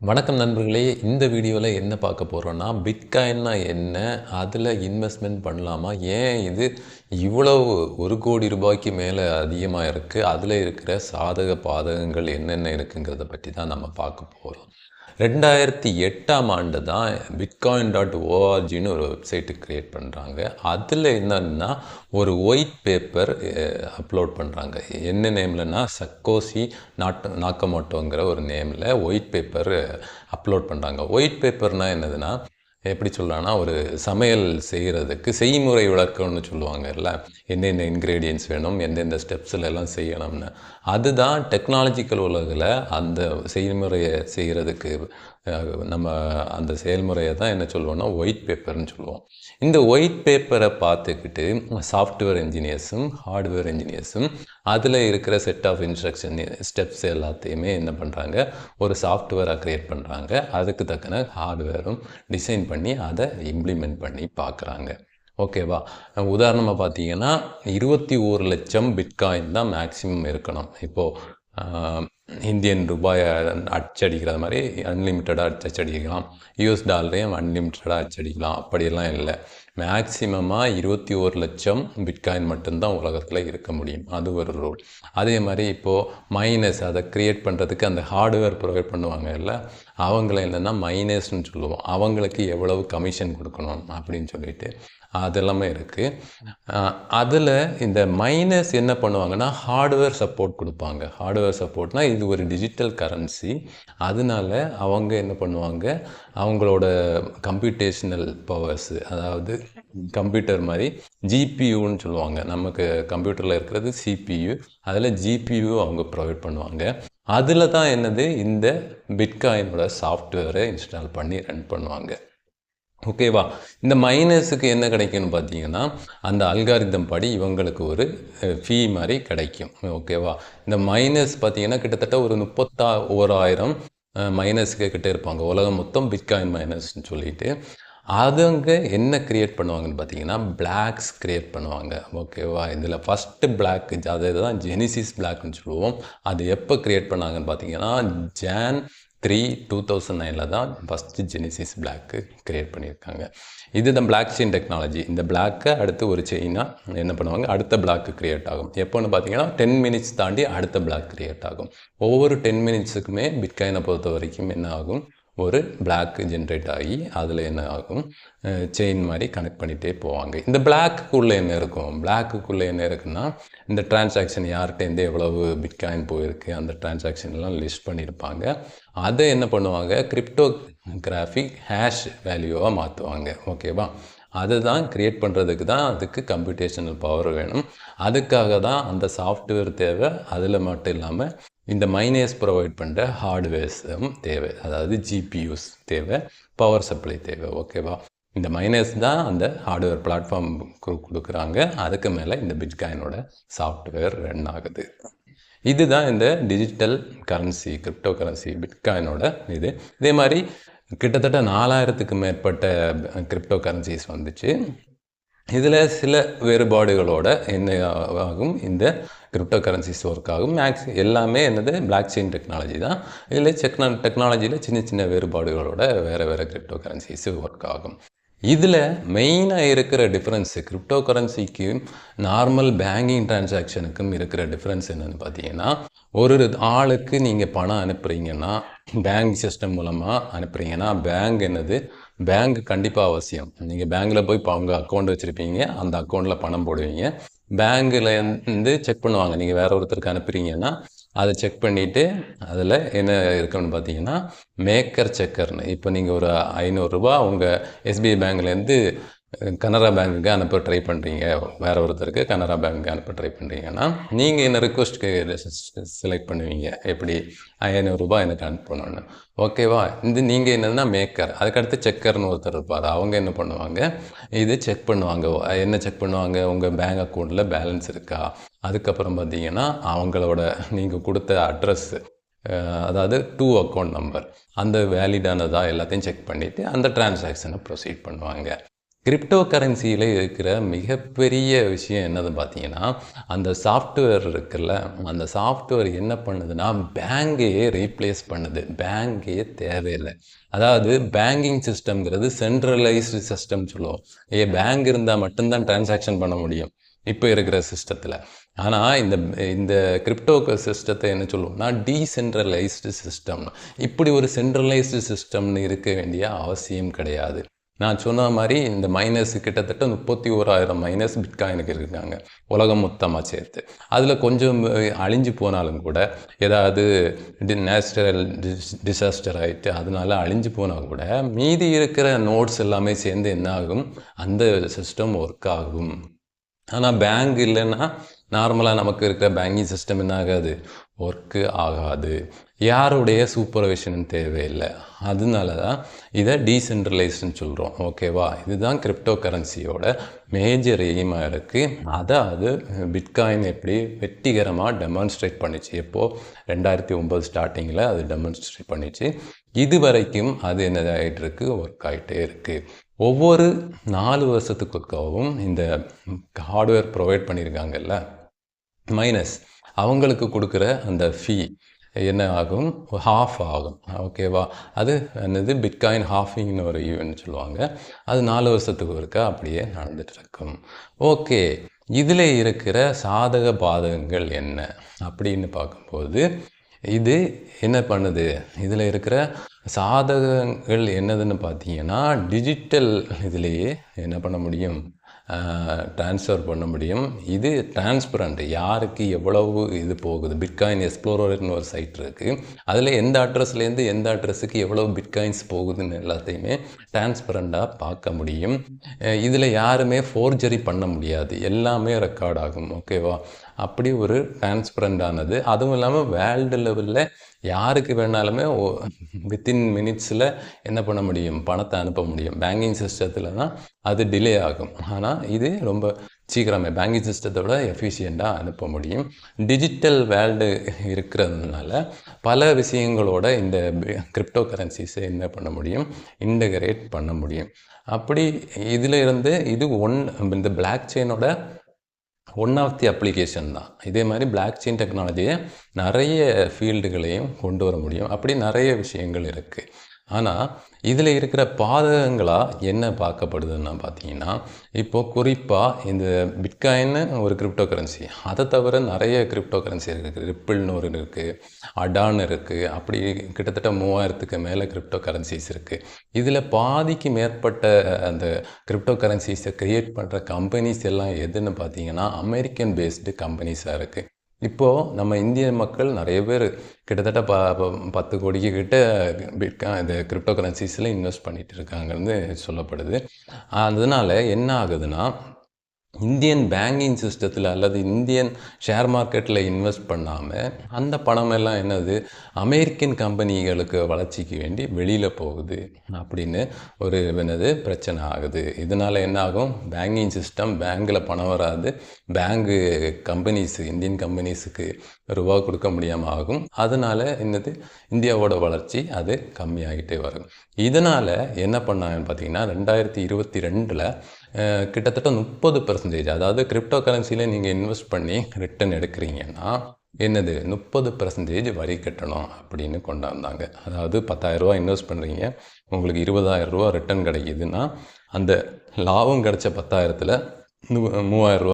வணக்கம் நண்பர்களே இந்த வீடியோவில் என்ன பார்க்க போகிறோன்னா பிட்காயின்னா என்ன? அதில் இன்வெஸ்ட்மெண்ட் பண்ணலாமா? ஏன் இது இவ்வளவு ஒரு கோடி ரூபாய்க்கு மேலே அதிகமாக இருக்குது அதில் இருக்கிற சாதக பாதகங்கள் என்னென்ன இருக்குங்கிறத பற்றி தான் நம்ம பார்க்க போகிறோம் ரெண்டாயிரத்தி எட்டாம் ஆண்டு தான் பிட்காயின் டாட் ஓஆர்ஜின்னு ஒரு வெப்சைட்டு க்ரியேட் பண்ணுறாங்க அதில் என்னன்னா ஒரு ஒயிட் பேப்பர் அப்லோட் பண்ணுறாங்க என்ன நேம்லன்னா சக்கோசி நாட் நாக்கமோட்டோங்கிற ஒரு நேமில் ஒயிட் பேப்பர் அப்லோட் பண்ணுறாங்க ஒயிட் பேப்பர்னால் என்னதுன்னா எப்படி சொல்லலாம்னா ஒரு சமையல் செய்கிறதுக்கு செய்முறை விளக்கம்னு சொல்லுவாங்கல்ல என்னென்ன இன்க்ரீடியன்ஸ் வேணும் எந்தெந்த ஸ்டெப்ஸில் எல்லாம் செய்யணும்னு. அதுதான் டெக்னாலஜிக்கல் உலகில் அந்த செய்முறையை செய்கிறதுக்கு நம்ம அந்த செயல்முறையை தான் என்ன சொல்லுவோம்னா ஒயிட் பேப்பர்னு சொல்லுவோம் இந்த ஒயிட் பேப்பரை பார்த்துக்கிட்டு சாஃப்ட்வேர் இன்ஜினியர்ஸும் ஹார்ட்வேர் இன்ஜினியர்ஸும் அதில் இருக்கிற செட் ஆஃப் இன்ஸ்ட்ரக்ஷன் ஸ்டெப்ஸ் எல்லாத்தையுமே என்ன பண்ணுறாங்க ஒரு சாஃப்ட்வேராக க்ரியேட் பண்ணுறாங்க அதுக்கு தக்கன ஹார்ட்வேரும் டிசைன் பண்ணி அதை இம்ப்ளிமெண்ட் பண்ணி பார்க்குறாங்க. ஓகேவா உதாரணமாக பார்த்தீங்கன்னா இருபத்தி ஒரு லட்சம் பிட்காயின் தான் மேக்ஸிமம் இருக்கணும். இப்போது இந்தியன் ரூபாய் அச்சடிக்கிற மாதிரி அன்லிமிட்டடாக அச்சடிக்கலாம். யூஎஸ் டாலரையும் அன்லிமிட்டடாக அச்சடிக்கலாம். அப்படியெல்லாம் இல்லை. மேக்ஸிமமாக இருபத்தி ஒரு லட்சம் பிட்காயின் மட்டும்தான் உலகத்தில் இருக்க முடியும். அது ஒரு ரூல் அதே மாதிரி இப்போது மைனஸ் அதை க்ரியேட் பண்ணுறதுக்கு அந்த ஹார்ட்வேர் ப்ரொவைட் பண்ணுவாங்க இல்லை அவங்கள என்னென்னா மைனஸ்னு சொல்லுவோம். அவங்களுக்கு எவ்வளவு கமிஷன் கொடுக்கணும் அப்படின்னு சொல்லிட்டு. அதெல்லாமே இருக்குது அதில் இந்த மைனஸ் என்ன பண்ணுவாங்கன்னா ஹார்ட்வேர் சப்போர்ட் கொடுப்பாங்க. ஹார்ட்வேர் சப்போர்ட்னால் இது ஒரு டிஜிட்டல் கரன்சி அதனால அவங்க என்ன பண்ணுவாங்க அவங்களோட கம்ப்யூட்டேஷனல் பவர்ஸு அதாவது கம்ப்யூட்டர் மாதிரி ஜிபியூன்னு சொல்லுவாங்க. நமக்கு கம்ப்யூட்டரில் இருக்கிறது சிபியு அதில் ஜிபியு அவங்க ப்ரொவைட் பண்ணுவாங்க. அதில் தான் என்னது இந்த பிட்காயினோட சாஃப்ட்வேரை இன்ஸ்டால் பண்ணி ரன் பண்ணுவாங்க. ஓகேவா இந்த மைனஸுக்கு என்ன கிடைக்கும்னு பார்த்தீங்கன்னா அந்த அல்காரிதம் படி இவங்களுக்கு ஒரு ஃபீ மாதிரி கிடைக்கும். ஓகேவா இந்த மைனஸ் பார்த்தீங்கன்னா கிட்டத்தட்ட ஒரு முப்பத்தா ஓராயிரம் மைனஸுக்கு கிட்டே இருப்பாங்க. உலகம் மொத்தம் பிட்காயின் மைனஸ்னு சொல்லிட்டு. அதுங்க என்ன க்ரியேட் பண்ணுவாங்கன்னு பார்த்தீங்கன்னா பிளாக்ஸ் க்ரியேட் பண்ணுவாங்க. ஓகேவா இதில் ஃபஸ்ட்டு பிளாக் அதை தான் ஜெனிசிஸ் பிளாக்னு சொல்லுவோம். அது எப்போ க்ரியேட் பண்ணாங்கன்னு பார்த்தீங்கன்னா ஜான் த்ரீ டூ தௌசண்ட் நைனில் தான் ஃபஸ்ட்டு ஜெனிசிஸ் பிளாக்கு க்ரியேட் பண்ணியிருக்காங்க. இது தான் பிளாக் செயின் டெக்னாலஜி இந்த பிளாக்கை அடுத்து ஒரு செயினாக என்ன பண்ணுவாங்க? அடுத்த பிளாக்கு க்ரியேட் ஆகும். எப்போன்னு பார்த்தீங்கன்னா டென் மினிட்ஸ் தாண்டி அடுத்த பிளாக் க்ரியேட் ஆகும். ஒவ்வொரு டென் மினிட்ஸுக்குமே பிட்காயினை பொறுத்த வரைக்கும் என்ன ஆகும்? ஒரு பிளாக் ஜென்ரேட் ஆகி அதில் என்ன ஆகும்? செயின் மாதிரி கனெக்ட் பண்ணிகிட்டே போவாங்க. இந்த பிளாக்குக்குள்ளே என்ன இருக்கும்? பிளாக்குக்குள்ளே என்ன இருக்குன்னா இந்த டிரான்சாக்ஷன் யார்கிட்டேருந்து எவ்வளவு பிட்காயின் போயிருக்கு அந்த டிரான்சாக்ஷன்லாம் லிஸ்ட் பண்ணியிருப்பாங்க அதை என்ன பண்ணுவாங்க? கிரிப்டோ கிராஃபிக் ஹேஷ் வேல்யூவாக மாற்றுவாங்க ஓகேவா அதை தான் க்ரியேட் பண்ணுறதுக்கு தான் அதுக்கு கம்ப்யூட்டேஷனல் பவர் வேணும். அதுக்காக தான் அந்த சாஃப்ட்வேர் தேவை. அதில் மட்டும் இல்லாமல் இந்த மைனேஸ் ப்ரொவைட் பண்ணுற ஹார்ட்வேர்ஸும் தேவை. அதாவது ஜிபியூஸ் தேவை பவர் சப்ளை தேவை ஓகேவா இந்த மைனஸ் தான் அந்த ஹார்ட்வேர் பிளாட்ஃபார்ம் கொடுக்குறாங்க. அதுக்கு மேலே இந்த பிட்காயினோட சாஃப்ட்வேர் ரன் ஆகுது. இதுதான் இந்த டிஜிட்டல் கரன்சி கிரிப்டோ கரன்சி பிட்காயினோட இது. இதே மாதிரி கிட்டத்தட்ட நாலாயிரத்துக்கு மேற்பட்ட கிரிப்டோ கரன்சிஸ் வந்துச்சு. இதில் சில வேறுபாடுகளோட என்ன ஆகும்? இந்த கிரிப்டோ கரன்சிஸ் ஒர்க் ஆகும். மேக்ஸ் எல்லாமே என்னது? பிளாக் செயின் டெக்னாலஜி தான். இதில் செக்னா டெக்னாலஜியில் சின்ன சின்ன வேறுபாடுகளோட வேறு வேறு கிரிப்டோ கரன்சிஸ் ஒர்க் ஆகும். இதில் மெயினாக இருக்கிற டிஃப்ரென்ஸு கிரிப்டோ கரன்சிக்கும் நார்மல் பேங்கிங் டிரான்சாக்ஷனுக்கும் இருக்கிற டிஃப்ரென்ஸ் என்னென்னு பார்த்தீங்கன்னா ஒரு ஆளுக்கு நீங்கள் பணம் அனுப்புகிறீங்கன்னா பேங்க் சிஸ்டம் மூலமாக அனுப்புகிறீங்கன்னா பேங்க் என்னது? பேங்க் கண்டிப்பாக அவசியம். நீங்கள் பேங்க்கில் போய் இப்போ அவங்க அக்கௌண்ட் வச்சுருப்பீங்க. அந்த அக்கௌண்ட்டில் பணம் போடுவீங்க. பேங்க்கில் இருந்து செக் பண்ணுவாங்க. நீங்கள் வேற ஒருத்தருக்கு அனுப்புறீங்கன்னா அதை செக் பண்ணிவிட்டு அதில் என்ன இருக்குன்னு பார்த்தீங்கன்னா மேக்கர் செக்கர்னு இப்போ நீங்கள் ஒரு ஐநூறுரூபா உங்கள் எஸ்பிஐ பேங்க்லேருந்து கனரா பேங்க்குக்கு அனுப்ப ட்ரை பண்ணுறீங்க வேறு ஒருத்தருக்கு கனரா பேங்க்கு அனுப்ப ட்ரை பண்ணுறீங்கன்னா நீங்கள் என்ன ரிக்வஸ்ட்க்கு செலக்ட் பண்ணுவீங்க. எப்படி? ஐநூறுரூபா எனக்கு அனுப்பணும்னு. ஓகேவா இது நீங்கள் என்னன்னா மேக்கர் அதுக்கடுத்து செக்கர்னு ஒருத்தர் இருப்பார். அவங்க என்ன பண்ணுவாங்க? இது செக் பண்ணுவாங்க. என்ன செக் பண்ணுவாங்க? உங்கள் பேங்க் அக்கௌண்ட்டில் பேலன்ஸ் இருக்கா? அதுக்கப்புறம் பார்த்தீங்கன்னா அவங்களோட நீங்கள் கொடுத்த அட்ரஸ்ஸு அதாவது டூ அக்கௌண்ட் நம்பர் அந்த வேலிடானதா எல்லாத்தையும் செக் பண்ணிவிட்டு அந்த டிரான்சாக்ஷனை ப்ரொசீட் பண்ணுவாங்க. கிரிப்டோ கரன்சியில் இருக்கிற மிகப்பெரிய விஷயம் என்னது பார்த்தீங்கன்னா அந்த சாஃப்ட்வேர் இருக்குல்ல அந்த சாஃப்ட்வேர் என்ன பண்ணுதுன்னா பேங்கையே ரீப்ளேஸ் பண்ணுது. பேங்கே தேவையில்லை. அதாவது பேங்கிங் சிஸ்டம்ங்கிறது சென்ட்ரலைஸ்டு சிஸ்டம் சொல்லுவோம். ஏ பேங்க் இருந்தால் மட்டும்தான் டிரான்சாக்ஷன் பண்ண முடியும் இப்போ இருக்கிற சிஸ்டத்தில் ஆனால் இந்த இந்த கிரிப்டோ சிஸ்டத்தை என்ன சொல்லுவோம்னா டீசென்ட்ரலைஸ்டு சிஸ்டம் இப்படி ஒரு சென்ட்ரலைஸ்டு சிஸ்டம்னு இருக்க வேண்டிய அவசியம் கிடையாது. நான் சொன்ன மாதிரி இந்த மைனஸ் கிட்டத்தட்ட முப்பத்தி ஓராயிரம் மைனஸ் பிட்காயினுக்கு இருக்காங்க. உலகம் மொத்தமாக சேர்த்து. அதில் கொஞ்சம் அழிஞ்சு போனாலும் கூட ஏதாவது நேச்சுரல் டிஸ் டிசாஸ்டர் ஆகிட்டு அதனால அழிஞ்சு போனால் கூட மீதி இருக்கிற நோட்ஸ் எல்லாமே சேர்ந்து என்ன ஆகும்? அந்த சிஸ்டம் ஒர்க் ஆகும். ஆனால் பேங்க் இல்லைன்னா நார்மலாக நமக்கு இருக்கிற பேங்கிங் சிஸ்டம் என்ன ஆகாது ஒர்க்கு ஆகாது. யாருடைய சூப்பர்விஷனும் தேவையில்லை. அதனால தான் இதை டீசென்ட்ரலைஸ்டுன்னு சொல்கிறோம் ஓகேவா இதுதான் கிரிப்டோ கரன்சியோட மேஜர் எய்மாக இருக்குது அதாவது அது பிட்காயின் எப்படி வெற்றிகரமாக டெமான்ஸ்ட்ரேட் பண்ணிச்சு? எப்போது ரெண்டாயிரத்தி ஒம்பது ஸ்டார்டிங்கில் அது டெமான்ஸ்ட்ரேட் பண்ணிச்சு. இது வரைக்கும் அது என்னதாகிட்டு இருக்குது ஒர்க் ஆகிட்டே இருக்குது ஒவ்வொரு நாலு வருஷத்துக்குக்காகவும் இந்த ஹார்ட்வேர் ப்ரொவைட் பண்ணியிருக்காங்கல்ல மைனஸ் அவங்களுக்கு கொடுக்குற அந்த ஃபீ என்ன ஆகும்? ஹாஃப் ஆகும். ஓகேவா அது என்னது? பிட்காயின் ஹாஃபிங்னு ஒரு ஈவெண்ட் சொல்லுவாங்க. அது நாலு வருஷத்துக்கு ஒருக்கா அப்படியே நடந்துகிட்டு இருக்கும் ஓகே இதில் இருக்கிற சாதக பாதகங்கள் என்ன? அப்படின்னு பார்க்கும்போது இது என்ன பண்ணுது? இதில் இருக்கிற சாதகங்கள் என்னதுன்னு பார்த்தீங்கன்னா டிஜிட்டல் இதுலேயே என்ன பண்ண முடியும்? ட்ரான்ஸ்ஃபர் பண்ண முடியும். இது டிரான்ஸ்பரண்ட் யாருக்கு எவ்வளவு இது போகுது? பிட்காயின் எக்ஸ்ப்ளோரர்னு ஒரு சைட் இருக்குது அதில் எந்த அட்ரஸ்லேருந்து எந்த அட்ரஸுக்கு எவ்வளவு பிட்காயின்ஸ் போகுதுன்னு எல்லாத்தையுமே டிரான்ஸ்பரண்ட்டாக பார்க்க முடியும். இதில் யாருமே ஃபோர்ஜரி பண்ண முடியாது. எல்லாமே ரெக்கார்ட் ஆகும். ஓகேவா அப்படி ஒரு டிரான்ஸ்பரண்டானது அதுவும் இல்லாமல் வேர்ல்டு லெவலில் யாருக்கு வேணாலுமே வித்தின் மினிட்ஸில் என்ன பண்ண முடியும்? பணத்தை அனுப்ப முடியும். பேங்கிங் சிஸ்டத்தில் தான் அது டிலே ஆகும். ஆனால் இது ரொம்ப சீக்கிரமே பேங்கிங் சிஸ்டத்தை விட எஃபிஷியண்ட்டாக அனுப்ப முடியும். டிஜிட்டல் வேர்ல்டு இருக்கிறதுனால பல விஷயங்களோட இந்த கிரிப்டோ கரன்சிஸை என்ன பண்ண முடியும்? இன்டகிரேட் பண்ண முடியும். அப்படி இதில் இருந்து இது ஒன் இந்த பிளாக் செயினோட ஒன் ஆஃப் தி அப்ளிகேஷன் தான். இதே மாதிரி பிளாக் செயின் டெக்னாலஜியை நிறைய ஃபீல்டுகளையும் கொண்டு வர முடியும். அப்படி நிறைய விஷயங்கள் இருக்குது ஆனால் இதில் இருக்கிற பாதகங்களாக என்ன பார்க்கப்படுதுன்னா பார்த்தீங்கன்னா இப்போது குறிப்பாக இந்த பிட்காயின்னு ஒரு கிரிப்டோ கரன்சி அதை தவிர நிறைய கிரிப்டோ கரன்சி இருக்குது ரிப்பிள்னு ஒரு இருக்குது அடான் இருக்குது அப்படி கிட்டத்தட்ட மூவாயிரத்துக்கு மேலே கிரிப்டோ கரன்சிஸ் இருக்குது இதில் பாதிக்கு மேற்பட்ட அந்த கிரிப்டோ கரன்சிஸை க்ரியேட் பண்ணுற கம்பெனிஸ் எல்லாம் எதுன்னு பார்த்தீங்கன்னா அமெரிக்கன் பேஸ்டு கம்பெனிஸாக இருக்குது இப்போது நம்ம இந்திய மக்கள் நிறைய பேர் கிட்டத்தட்ட ப பத்து கோடிக்கு கிட்ட பிட்கா இந்த கிரிப்டோ கரன்சிஸில் இன்வெஸ்ட் பண்ணிகிட்டு இருக்காங்கன்னு சொல்லப்படுது. அதனால் என்ன ஆகுதுன்னா இந்தியன் பேங்கிங் சிஸ்டத்தில் அல்லது இந்தியன் ஷேர் மார்க்கெட்டில் இன்வெஸ்ட் பண்ணாமல் அந்த பணமெல்லாம் என்னது அமெரிக்கன் கம்பெனிகளுக்கு வளர்ச்சிக்கு வேண்டி வெளியில் போகுது அப்படின்னு ஒரு என்னது பிரச்சனை ஆகுது. இதனால் என்ன ஆகும் பேங்கிங் சிஸ்டம் பேங்கில் பணம் வராது. பேங்கு கம்பெனிஸு இந்தியன் கம்பெனிஸுக்கு ரூபா கொடுக்க முடியாமல் ஆகும். அதனால் என்னது இந்தியாவோட வளர்ச்சி அது கம்மியாகிட்டே வரும். இதனால் என்ன பண்ணாங்கன்னு பார்த்தீங்கன்னா ரெண்டாயிரத்தி இருபத்தி ரெண்டில் கிட்டத்தட்ட முப்பது பர்சன்டேஜ் அதாவது கிரிப்டோ கரன்சியில் நீங்கள் இன்வெஸ்ட் பண்ணி ரிட்டர்ன் எடுக்கிறீங்கன்னா என்னது? முப்பது பர்சன்டேஜ் வரி கட்டணும் அப்படின்னு கொண்டாந்தாங்க. அதாவது பத்தாயிரரூவா இன்வெஸ்ட் பண்ணுறீங்க உங்களுக்கு இருபதாயிரம் ரூபா ரிட்டர்ன் கிடைக்குதுன்னா அந்த லாபம் கிடைச்ச பத்தாயிரத்தில் மூவாயிரரூவா